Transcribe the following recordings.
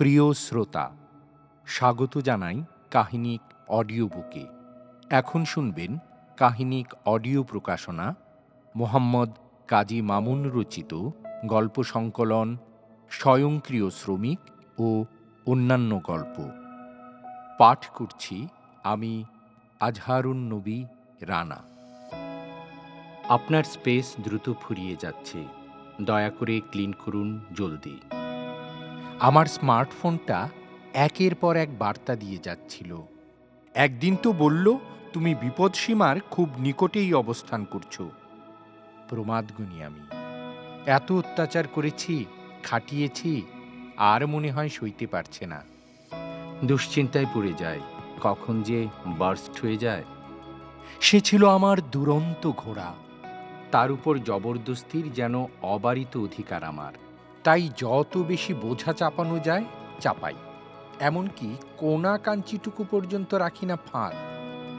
প্রিয় শ্রোতা, স্বাগত জানাই কাহিনিক অডিও বুকে এখন শুনবেন কাহিনিক অডিও প্রকাশনা, মোহাম্মদ কাজী মামুন রচিত গল্প সংকলন, স্বয়ংক্রিয় শ্রমিক ও অন্যান্য গল্প। পাঠ করছি আমি আজহারুন নবী রানা। আপনার স্পেস দ্রুত ফুরিয়ে যাচ্ছে। দয়া করে ক্লিন করুন জলদি। আমার স্মার্টফোনটা একের পর এক বার্তা দিয়ে যাচ্ছিল। একদিন তো বলল, তুমি বিপদসীমার খুব নিকটেই অবস্থান করছ। প্রমাদগুনি আমি। এত অত্যাচার করেছি, খাটিয়েছি, আর মনে হয় সইতে পারছে না। দুশ্চিন্তায় পড়ে যায়, কখন যে বার্স্ট হয়ে যায়। সে ছিল আমার দুরন্ত ঘোড়া। তার উপর জবরদস্তির যেন অবারিত অধিকার আমার। তাই যত বেশি বোঝা চাপানো যায়, চাপাই। এমনকি কোনা কাঞ্চিটুকু পর্যন্ত রাখি না ফাঁক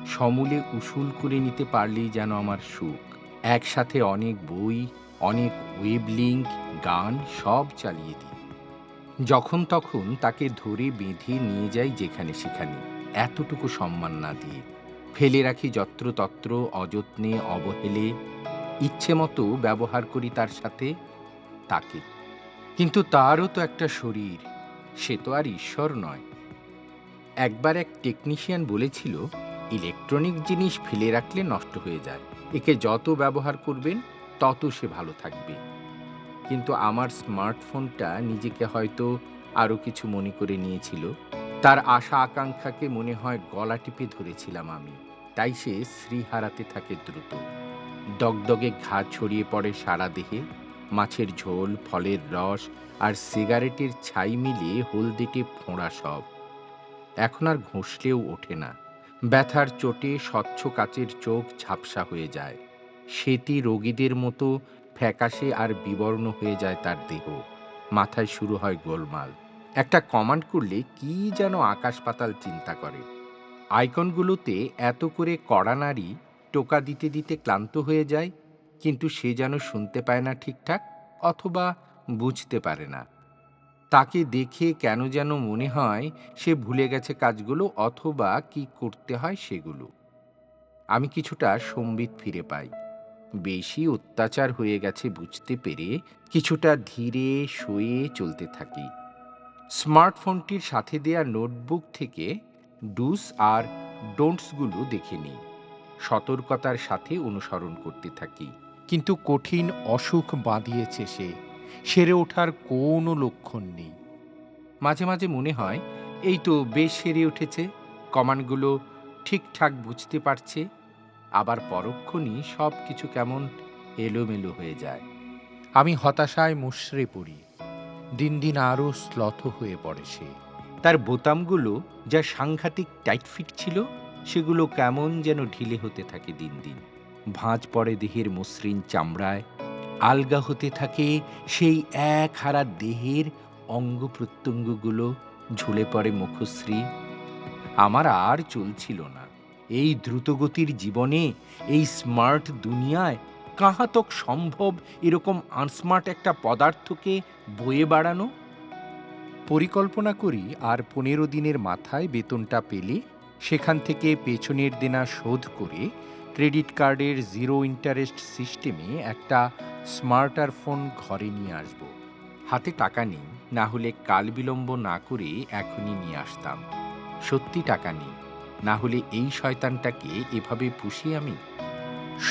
সমূলে উসুল করে নিতে পারলেই যেন আমার সুখ। একসাথে অনেক বই, অনেক ওয়েব লিঙ্ক গান সব চালিয়ে দিই। যখন তখন তাকে ধরে বেঁধে নিয়ে যাই যেখানে সেখানে, এতটুকু সম্মান না দিয়ে। ফেলে রাখি যত্রতত্র, অযত্নে, অবহেলে। ইচ্ছে মতো ব্যবহার করি তার সাথে, তাকে। কিন্তু তারও তো একটা শরীর, সে তো আর ঈশ্বর নয়। একবার এক টেকনিশিয়ান বলেছিল, ইলেকট্রনিক জিনিস ফেলে রাখলে নষ্ট হয়ে যায়, একে যত ব্যবহার করবেন, তত সে ভালো থাকবে। কিন্তু আমার স্মার্টফোনটা নিজেকে হয়তো আরও কিছু মনে করে নিয়েছিল। তার আশা আকাঙ্ক্ষাকে মনে হয় গলা টিপে ধরেছিলাম আমি, তাই সে শ্রী হারাতে থাকে দ্রুত। দগদগে ঘা ছড়িয়ে পড়ে সারা দেহে মাছের ঝোল, ফলের রস আর সিগারেটের ছাই মিলিয়ে হলদেটে ফোঁড়া সব। এখন আর ঘষলেও ওঠে না। ব্যথার চোটে স্বচ্ছ কাচের চোখ ঝাপসা হয়ে যায়। সেতি রোগীদের মতো ফ্যাকাশে আর বিবর্ণ হয়ে যায় তার দেহ। মাথায় শুরু হয় গোলমাল। একটা কমান্ড করলে কি যেন আকাশ পাতাল চিন্তা করে। আইকনগুলোতে এত করে কড়া নারী টোকা দিতে দিতে ক্লান্ত হয়ে যায়। কিন্তু সে যেন শুনতে পায় না ঠিকঠাক অথবা বুঝতে পারে না। তাকে দেখে কেন যেন মনে হয় সে ভুলে গেছে কাজগুলো অথবা কি করতে হয় সেগুলো। আমি কিছুটা সম্বিত ফিরে পাই। বেশি অত্যাচার হয়ে গেছে বুঝতে পেরে কিছুটা ধীরে সয়ে চলতে থাকি। স্মার্টফোনটির সাথে দেয়া নোটবুক থেকে ডুস আর ডোন্টসগুলো দেখে নিই। সতর্কতার সাথে অনুসরণ করতে থাকি। কিন্তু কঠিন অসুখ বাঁধিয়েছে সে। সেরে ওঠার কোনো লক্ষণ নেই। মাঝে মাঝে মনে হয়, এই তো বেশ সেরে উঠেছে কমান্ডগুলো ঠিকঠাক বুঝতে পারছে, আবার পরক্ষণই সব কিছু কেমন এলোমেলো হয়ে যায়। আমি হতাশায় মুশড়ে পড়ি। দিন দিন আরও শ্লথ হয়ে পড়ে সে। তার বোতামগুলো যা সাংঘাতিক টাইট ফিট ছিল, সেগুলো কেমন যেন ঢিলে হতে থাকে দিন দিন। ভাঁজ পড়ে দেহের মসৃণ চামড়ায়, আলগা হতে থাকে সেই এক হারা দেহের অঙ্গ প্রত্যঙ্গগুলো, ঝুলে পড়ে মুখশ্রী। আমার আর চলছিল না। এই দ্রুতগতির জীবনে, এই স্মার্ট দুনিয়ায় কাহাতক সম্ভব এরকম আনস্মার্ট একটা পদার্থকে বয়ে বাড়ানো? পরিকল্পনা করি আর পনেরো দিনের মাথায় বেতনটা পেলে, সেখান থেকে পেছনের দেনা শোধ করে ক্রেডিট কার্ডের জিরো ইন্টারেস্ট সিস্টেমে একটা স্মার্টার ফোন ঘরে নিয়ে আসব। হাতে টাকা নেই, না হলে কাল বিলম্ব না করে এখনই নিয়ে আসতাম। সত্যি টাকা নেই, না হলে এই শয়তানটাকে এভাবে পুষি আমি?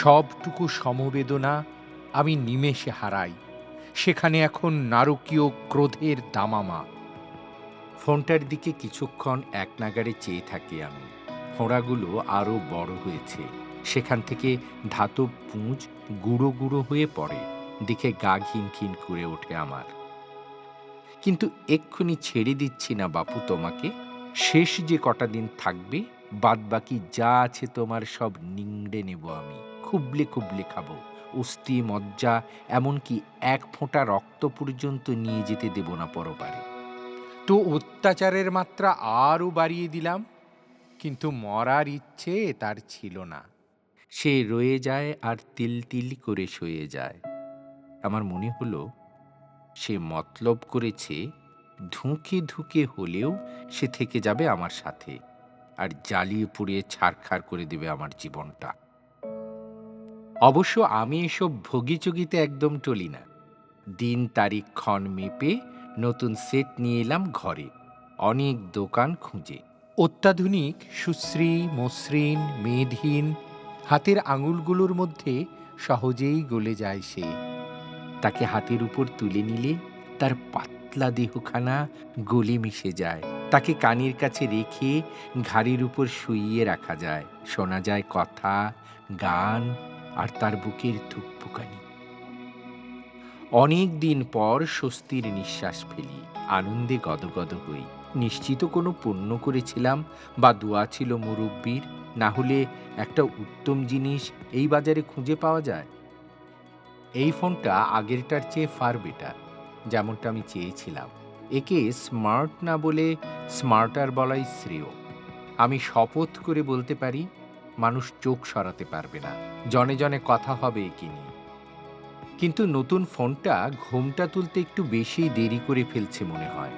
সবটুকু সমবেদনা আমি নিমেষে হারাই, সেখানে এখন নারকীয় ক্রোধের দামামা। ফোনটার দিকে কিছুক্ষণ এক নাগারে চেয়ে থাকি আমি, ফোঁড়াগুলো আরও বড় হয়েছে। সেখান থেকে ধাতব পুঁজ গুঁড়ো গুঁড়ো হয়ে পড়ে, দেখে গা ঘিন ঘিন করে ওঠে আমার। কিন্তু এক্ষুনি ছেড়ে দিচ্ছি না বাপু তোমাকে, শেষ যে কটা দিন থাকবে, বাদবাকি যা আছে তোমার সব নিংড়ে নেব আমি, খুবলে খুবলে খাব। অস্থি মজ্জা, এমনকি এক ফোঁটা রক্ত পর্যন্ত নিয়ে যেতে দেব না পরবারে তো অত্যাচারের মাত্রা আরও বাড়িয়ে দিলাম, কিন্তু মরার ইচ্ছে তার ছিল না। সে রয়ে যায় আর তিল তিল করে সয়ে যায়। আমার মনে হলো, সে মতলব করেছে, ধুঁকে ধুঁকে হলেও সে থেকে যাবে আমার সাথে আর জ্বালিয়ে পুড়িয়ে ছাড়খাড় করে দেবে আমার জীবনটা। অবশ্য আমি এসব ভোগিচগিতে একদম টলি না। দিন, তারিখ, ক্ষণ মেপে নতুন সেট নিয়ে এলাম ঘরে, অনেক দোকান খুঁজে। অত্যাধুনিক, সুশ্রী, মসৃণ মেদহীন হাতের আঙুলগুলোর মধ্যে সহজেই গলে যায় সে। তাকে হাতের উপর তুলে নিলে তার পাতলা দেহখানা গলে মিশে যায়। তাকে কানের কাছে রেখে ঘাড়ির উপর শুইয়ে রাখা যায়। শোনা যায় কথা, গান আর তার বুকের ধুকপুকানি। অনেক দিন পর স্বস্তির নিঃশ্বাস ফেলি, আনন্দে গদগদ হই। নিশ্চিত কোনো পুণ্য করেছিলাম বা দোয়া ছিল মুরব্বীর না হলে একটা উত্তম জিনিস এই বাজারে খুঁজে পাওয়া যায়। এই ফোনটা আগেরটার চেয়ে ফার বেটার যেমনটা আমি চেয়েছিলাম। একে স্মার্ট না বলে স্মার্টার বলাই শ্রেয়। আমি শপথ করে বলতে পারি, মানুষ চোখ সরাতে পারবে না, জনে জনে কথা হবে একে নিয়ে। কিন্তু নতুন ফোনটা ঘোমটা তুলতে একটু বেশি দেরি করে ফেলছে মনে হয়।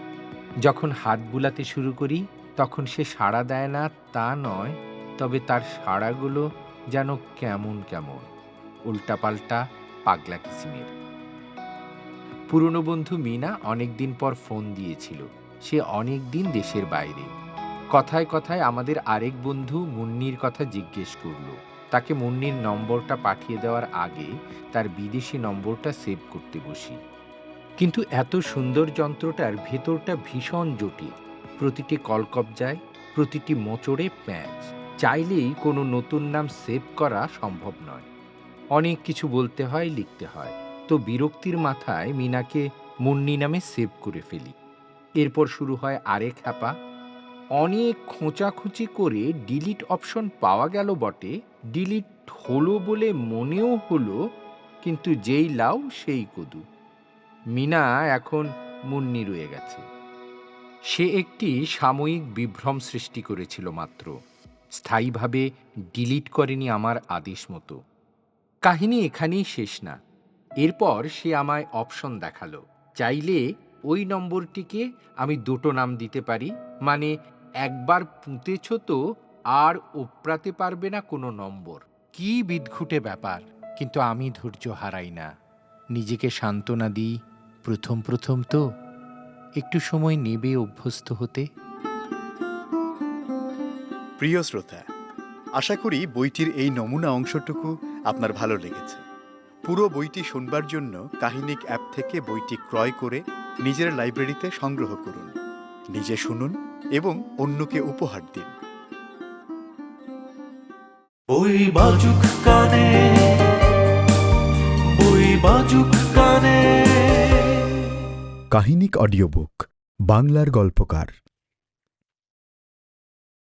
যখন হাত বুলাতে শুরু করি, তখন সে সাড়া দেয় না, তা নয় তবে তার সাড়াগুলো যেন কেমন কেমন, উল্টাপাল্টা পাগলা কিসিমের। পুরনো বন্ধু মিনা অনেকদিন পর ফোন দিয়েছিল। সে অনেক দিন দেশের বাইরে। কথায় কথায় আমাদের আরেক বন্ধু মুন্নির কথা জিজ্ঞেস করল। তাকে মুন্নির নম্বরটা পাঠিয়ে দেওয়ার আগে তার বিদেশি নম্বরটা সেভ করতে বসি। কিন্তু এত সুন্দর যন্ত্রটার ভেতরটা ভীষণ জটিল। প্রতিটি কলকবজায়, প্রতিটি মোচড়ে প্যাঁচ। চাইলেই কোনো নতুন নাম সেভ করা সম্ভব নয়। অনেক কিছু বলতে হয়, লিখতে হয়। তো বিরক্তির মাথায় মিনাকে মুন্নি নামে সেভ করে ফেলি। এরপর শুরু হয় আরেক হ্যাপা। অনেক খোঁচাখুচি করে ডিলিট অপশন পাওয়া গেল বটে। ডিলিট হলো বলে মনেও হলো, কিন্তু যেই লাউ সেই কদু। মিনা এখন মুন্নি রয়ে গেছে। সে একটি সাময়িক বিভ্রম সৃষ্টি করেছিল মাত্র। স্থায়ীভাবে ডিলিট করেনি আমার আদেশ মতো। কাহিনী এখানেই শেষ না। এরপর সে আমায় অপশন দেখাল। চাইলে ওই নম্বরটিকে আমি দুটো নাম দিতে পারি। মানে একবার পুঁতেছ তো আর ওপরাতে পারবে না কোনো নম্বর। কি বিদঘুটে ব্যাপার, কিন্তু আমি ধৈর্য হারাই না। নিজেকে সান্ত্বনা দিই, প্রথম প্রথম তো। একটু সময় নেবে অভ্যস্ত হতে। প্রিয় শ্রোতা আশা করি বইটির এই নমুনা অংশটুকু আপনার ভালো লেগেছে। পুরো বইটি শুনবার জন্য কাহিনিক অ্যাপ থেকে বইটি ক্রয় করে নিজের লাইব্রেরিতে সংগ্রহ করুন। নিজে শুনুন এবং অন্যকে উপহার দিন। বই বাজুক কানে বই বাজুক কানে। কাহিনিক অডিও বুক বাংলার গল্পকার।